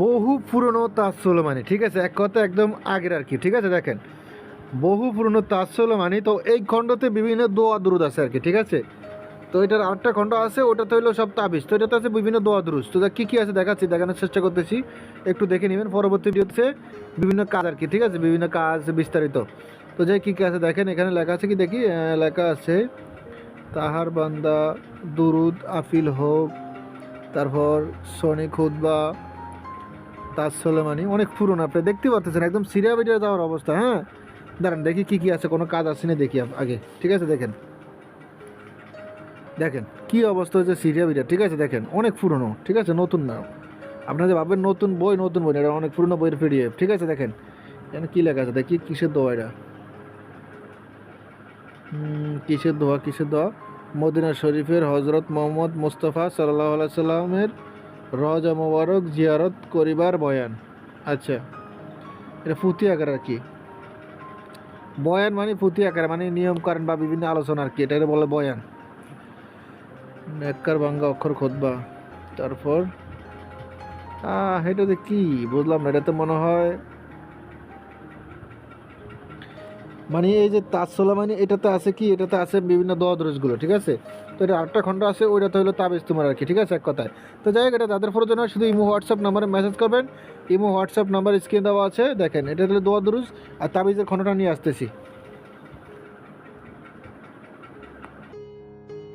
বহু পুরনো তাজ সোলেমানি ঠিক আছে? এক কথা একদম আগের আর কি, ঠিক আছে? দেখেন, বহু পুরনো তাজ সোলেমানি তো এই খণ্ডতে বিভিন্ন দোয়া দুরুদ আছে আর কি, ঠিক আছে? তো এটার আরেকটা খণ্ড আছে, ওটাতে হইল সব তাবিজ, তো এটাতে আছে বিভিন্ন দোয়া দুরুজ তো কী কী আছে দেখাচ্ছি, দেখানোর চেষ্টা করতেছি, একটু দেখে নেবেন। পরবর্তী ভিডিওতে বিভিন্ন কাজ আর কি, ঠিক আছে? বিভিন্ন কাজ বিস্তারিত। তো যে কী কী আছে? দেখেন, এখানে লেখা আছে কি দেখি? লেখা আছে, তাহার বান্দা দুরুদ আফিল হোক, তারপর সনি খুদবা তাজ সোলেমানি, অনেক পুরনো, আপনি দেখতে পাচ্ছেন একদম সিরিয়া বেরিয়ে যাওয়ার অবস্থা হ্যাঁ? দাঁড়ান, দেখি কি কি আছে, কোনো কাজ আছে না দেখি আগে, ঠিক আছে, দেখেন। দেখেন, কি অবস্থা হয়েছে সিরিয়া বিরিয়া, ঠিক আছে, দেখেন, অনেক পুরনো, ঠিক আছে, নতুন না। আপনারা যে ভাববেন নতুন বই নতুন বই এটা অনেক পুরনো বইয়ের পিডিএফ, ঠিক আছে, দেখেন। এখানে কী লেখা আছে, দেখি, কিসের দোয়া এটা? কিসের দোয়া কিসের দোয়া? মদিনা শরীফের হজরত মোহাম্মদ মুস্তফা সাল্লাহ সাল্লামের রজা মোবারক জিয়ারত করিবার বয়ান। আচ্ছা এটা ফুতি আকার আর কি? বয়ান মানে ফুতি আকার মানে নিয়ম কারণ বা বিভিন্ন আলোচনা আর কি, এটা বলে বয়ান। নেককার বাঙ্গা অক্ষর খোদবা। তারপর হ্যাঁ এটাতে কি? বুঝলাম না এটাতে মনে হয় মানে এই যে তাজসোলা মানে এটাতে আছে কি? এটাতে আছে বিভিন্ন দোয়া দরজগুলো ঠিক আছে? তো এটা আটটা খণ্ড আছে, ওইটাতে হলো তাবেজ তোমার আর কি, ঠিক আছে? এক কথায়। তো যাই হোক, এটা তাদের প্রয়োজন হয় শুধু ইমো, হোয়াটসঅ্যাপ নাম্বারে মেসেজ করবেন। ইমো, হোয়াটসঅ্যাপ নাম্বার স্ক্রিনে দেওয়া আছে, দেখেন, এটা হলো দোয়া দরুজ আর তাবিজের খণ্ডটা নিয়ে আসতেছি।